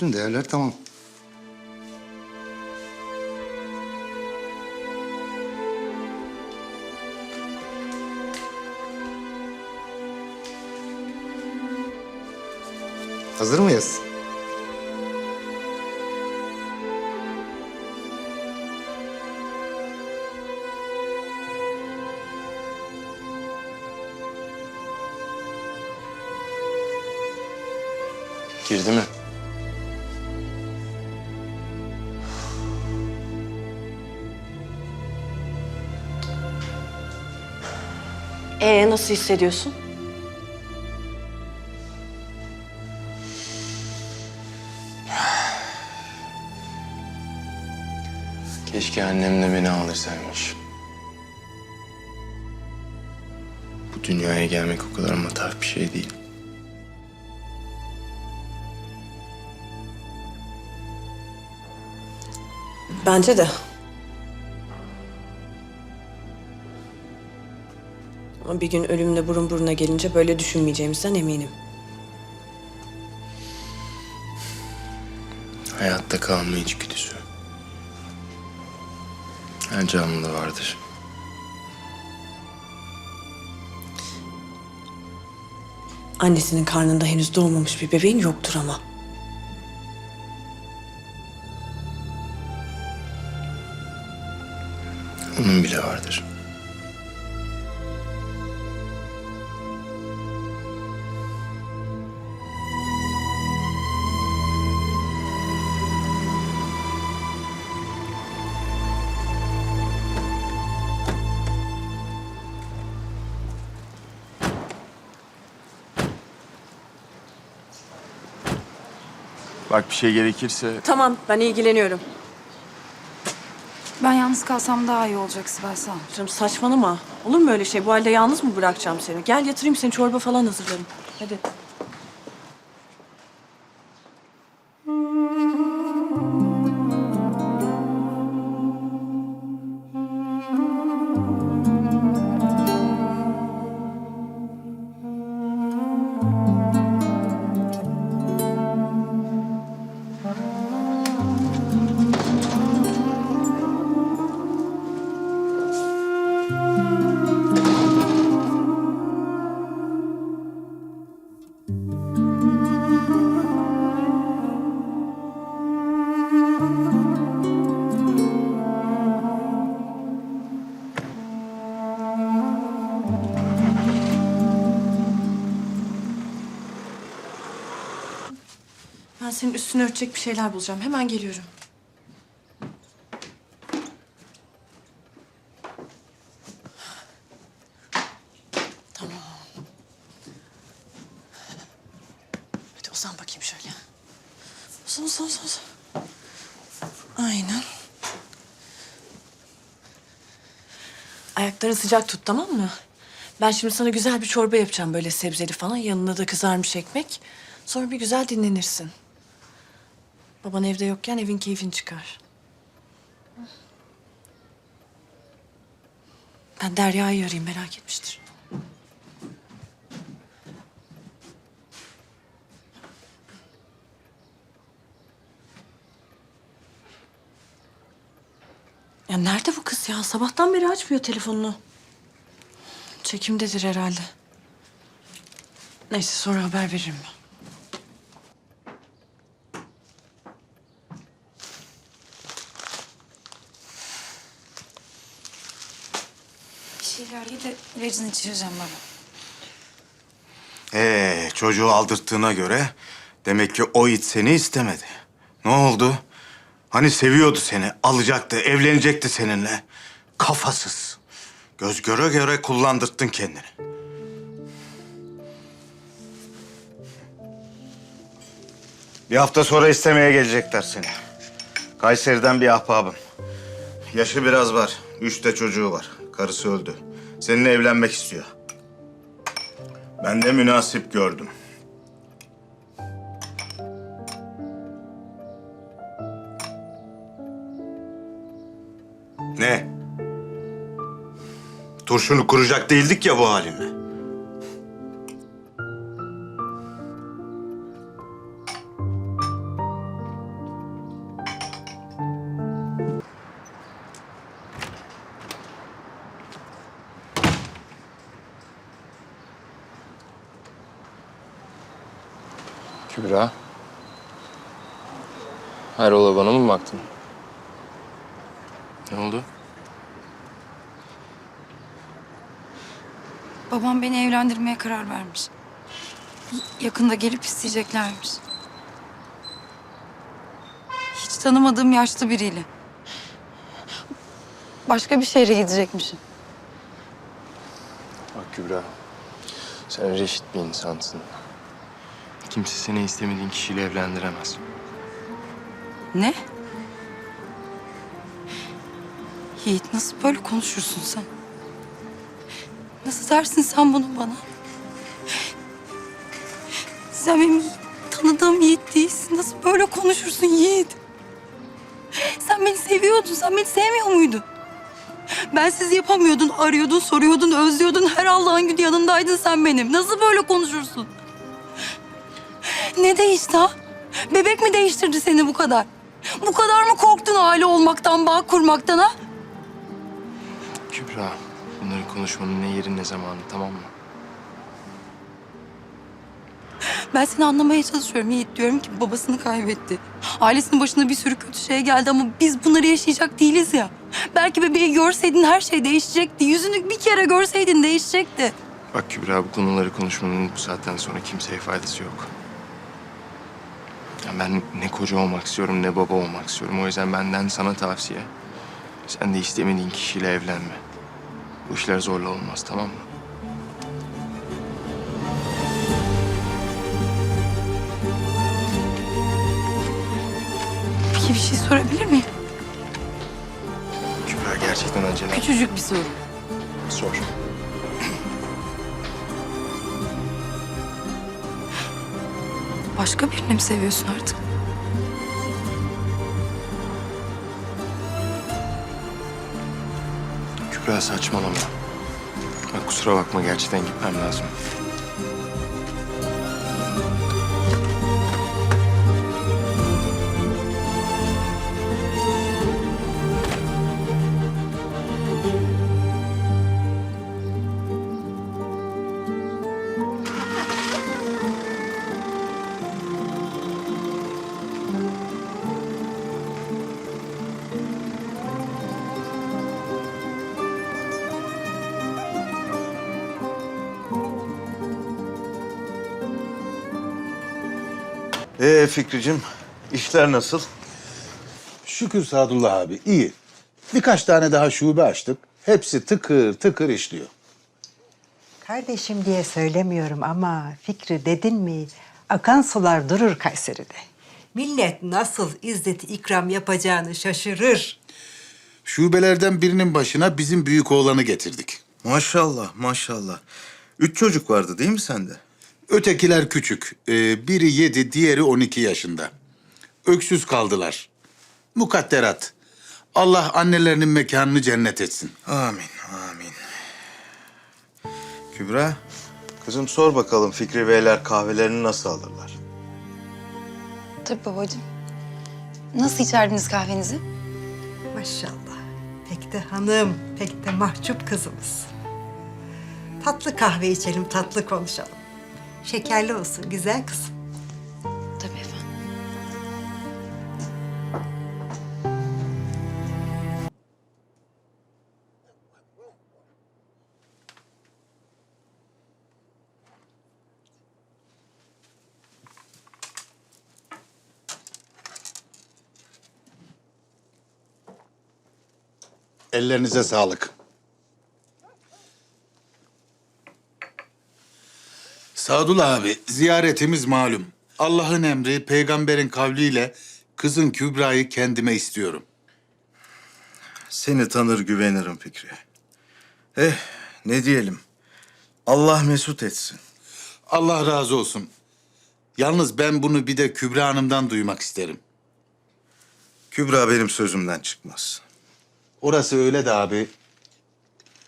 bütün değerler tamam. Hazır mıyız? Girdi mi? Ee nasıl hissediyorsun? Keşke annem de beni aldırsaymış. Bu dünyaya gelmek o kadar matah bir şey değil. Bence de. Ama bir gün ölümle burun buruna gelince böyle düşünmeyeceğimizden eminim. Hayatta kalma içgüdüsü. Her canlıda vardır. Annesinin karnında henüz doğmamış bir bebeğin yoktur ama. Onun bile vardır. Bak bir şey gerekirse Tamam ben ilgileniyorum. Ben yalnız kalsam daha iyi olacak Sibel sağ ol. Canım saçmalama. Olur mu öyle şey? Bu halde yalnız mı bırakacağım seni? Gel yatırayım seni çorba falan hazırlarım. Hadi. Senin üstünü örtecek bir şeyler bulacağım. Hemen geliyorum. Tamam. Hadi uzan bakayım şöyle. Uzan, uzan, uzan. uzan. Aynen. Ayaklarını sıcak tut tamam mı? Ben şimdi sana güzel bir çorba yapacağım böyle sebzeli falan. Yanına da kızarmış ekmek. Sonra bir güzel dinlenirsin. Baban evde yokken evin keyfini çıkar. Ben Derya'yı arayayım merak etmiştir. Ya nerede bu kız ya? Sabahtan beri açmıyor telefonunu. Çekimdedir herhalde. Neyse sonra haber veririm ben. Bir şeyler ye de ilacını içireceğim baba. Ee, çocuğu aldırttığına göre demek ki o it seni istemedi. Ne oldu? Hani seviyordu seni, alacaktı, evlenecekti seninle. Kafasız. Göz göre göre kullandırttın kendini. Bir hafta sonra istemeye gelecekler seni. Kayseri'den bir ahbabım. Yaşı biraz var. Üç de çocuğu var. Karısı öldü. Seninle evlenmek istiyor. Ben de münasip gördüm. Ne? Turşunu kuracak değildik ya bu halinle. Kübra. Hayrola bana mı baktın? Ne oldu? Babam beni evlendirmeye karar vermiş. Yakında gelip isteyeceklermiş. Hiç tanımadığım yaşlı biriyle. Başka bir şehre gidecekmişim. Bak Kübra. Sen reşit bir insansın. Kimse seni istemediğin kişiyle evlendiremez. Ne? Yiğit nasıl böyle konuşursun sen? Nasıl dersin sen bunu bana? Sen benim tanıdığım Yiğit değilsin. Nasıl böyle konuşursun Yiğit? Sen beni seviyordun, sen beni sevmiyor muydun? Ben sizi yapamıyordun, arıyordun, soruyordun, özlüyordun. Her Allah'ın günü yanındaydın sen benim. Nasıl böyle konuşursun? Ne değişti ha? Bebek mi değiştirdi seni bu kadar? Bu kadar mı korktun aile olmaktan, bağ kurmaktan ha? Kübra, bunları konuşmanın ne yeri ne zamanı tamam mı? Ben seni anlamaya çalışıyorum Yiğit. Diyorum ki babasını kaybetti. Ailesinin başına bir sürü kötü şey geldi ama biz bunları yaşayacak değiliz ya. Belki bebeği görseydin her şey değişecekti. Yüzünü bir kere görseydin değişecekti. Bak Kübra bu konuları konuşmanın bu saatten sonra kimseye faydası yok. Ya ben ne koca olmak istiyorum ne baba olmak istiyorum. O yüzden benden sana tavsiye. Sen de istemediğin kişiyle evlenme. Bu işler zorla olmaz tamam mı? Peki bir şey sorabilir miyim? Kübra gerçekten acele. Küçücük bir soru. Sor. Başka birini mi seviyorsun artık? Kübra saçmalama. Bak kusura bakma gerçekten gitmem lazım. Ee Fikricim, işler nasıl? Şükür Sadullah abi iyi. Birkaç tane daha şube açtık. Hepsi tıkır tıkır işliyor. Kardeşim diye söylemiyorum ama Fikri dedin mi akan sular durur Kayseri'de. Millet nasıl izzeti ikram yapacağını şaşırır. Şubelerden birinin başına bizim büyük oğlanı getirdik. Maşallah, maşallah. Üç çocuk vardı değil mi sende? Ötekiler küçük. Ee, biri yedi, diğeri on iki yaşında. Öksüz kaldılar. Mukadderat. Allah annelerinin mekanını cennet etsin. Amin, amin. Kübra, kızım sor bakalım Fikri Beyler kahvelerini nasıl alırlar? Tabii babacığım. Nasıl içerdiniz kahvenizi? Maşallah. Pek de hanım, pek de mahcup kızımız. Tatlı kahve içelim, tatlı konuşalım. Şekerli olsun güzel kızım. Tabii efendim. Ellerinize sağlık. Sadullah abi, ziyaretimiz malum. Allah'ın emri, peygamberin kavliyle kızın Kübra'yı kendime istiyorum. Seni tanır güvenirim Fikri. Eh, ne diyelim? Allah mesut etsin. Allah razı olsun. Yalnız ben bunu bir de Kübra Hanım'dan duymak isterim. Kübra benim sözümden çıkmaz. Orası öyle de abi.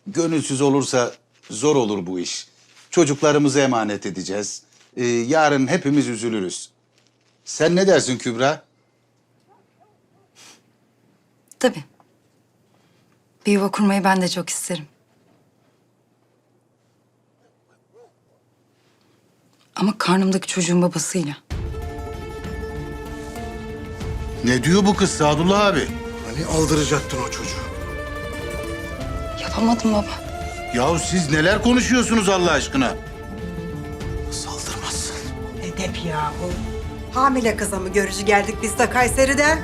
Gönülsüz olursa zor olur bu iş. Çocuklarımızı emanet edeceğiz. Ee, yarın hepimiz üzülürüz. Sen ne dersin Kübra? Tabii. Bir yuva kurmayı ben de çok isterim. Ama karnımdaki çocuğun babasıyla. Ne diyor bu kız Sadullah abi? Hani aldıracaktın o çocuğu? Yapamadım baba. Yahu siz neler konuşuyorsunuz Allah aşkına? Saldırmazsın. Edep yahu. Hamile kıza mı görücü geldik biz de Kayseri'de?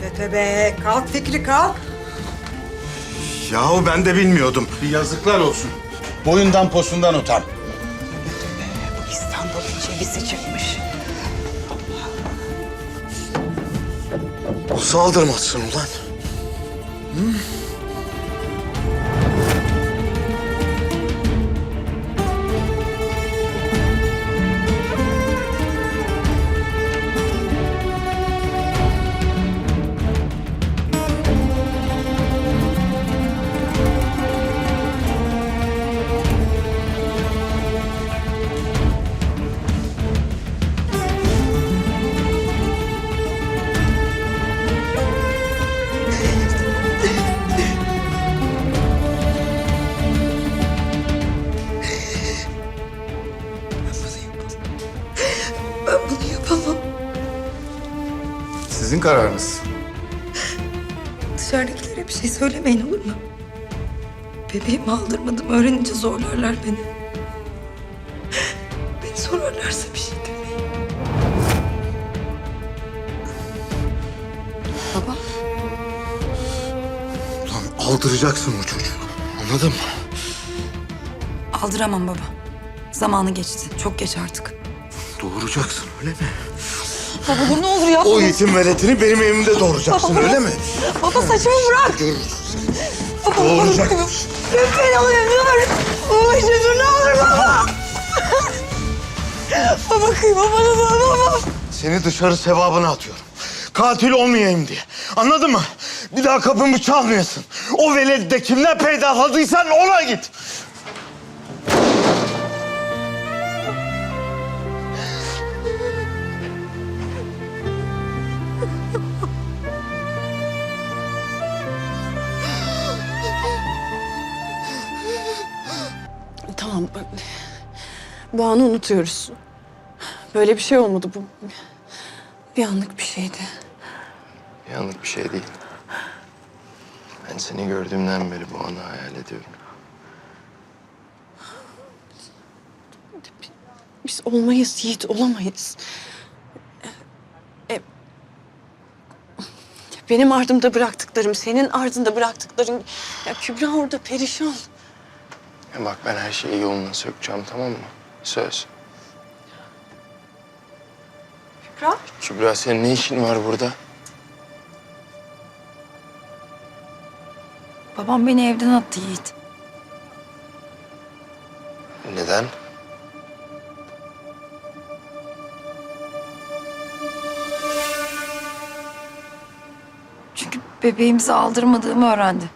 Tövbe tövbe. Kalk Fikri kalk. Yahu ben de bilmiyordum. Bir yazıklar olsun. Boyundan posundan utan. Bu İstanbul'un cebisi çıkmış. Saldırmazsın ulan. Ben kararınız. Dışarıdakilere bir şey söylemeyin olur mu? Bebeğimi aldırmadım. Öğrenince zorlarlar beni. Beni sorarlarsa bir şey demeyin. Baba. Ulan aldıracaksın o çocuğu. Anladın mı? Aldıramam baba. Zamanı geçti. Çok geç artık. Doğuracaksın öyle mi? Baba dur ne olur yapma. O yetim veletini benim evimde doğuracaksın öyle mi? Baba saçımı bırak. Görürsün. Baba Doğuracak. Lütfen alayım ne olur. Baba işte dur ne olur baba. baba kıyma bana da baba. Seni dışarı sevabına atıyorum. Katil olmayayım diye. Anladın mı? Bir daha kapımı çalmayasın. O veledi de kimden peydahladıysan ona git. Bu anı unutuyoruz. Böyle bir şey olmadı bu. Bir anlık bir şeydi. Yanlış bir şey değil. Ben seni gördüğümden beri bu anı hayal ediyorum. Biz olmayız Yiğit, olamayız. E, benim ardımda bıraktıklarım, senin ardında bıraktıkların... Ya Kübra orada perişan. Ya bak ben her şeyi yoluna sökeceğim tamam mı? Söz. Kübra? Kübra senin ne işin var burada? Babam beni evden attı Yiğit. Neden? Çünkü bebeğimizi aldırmadığımı öğrendi.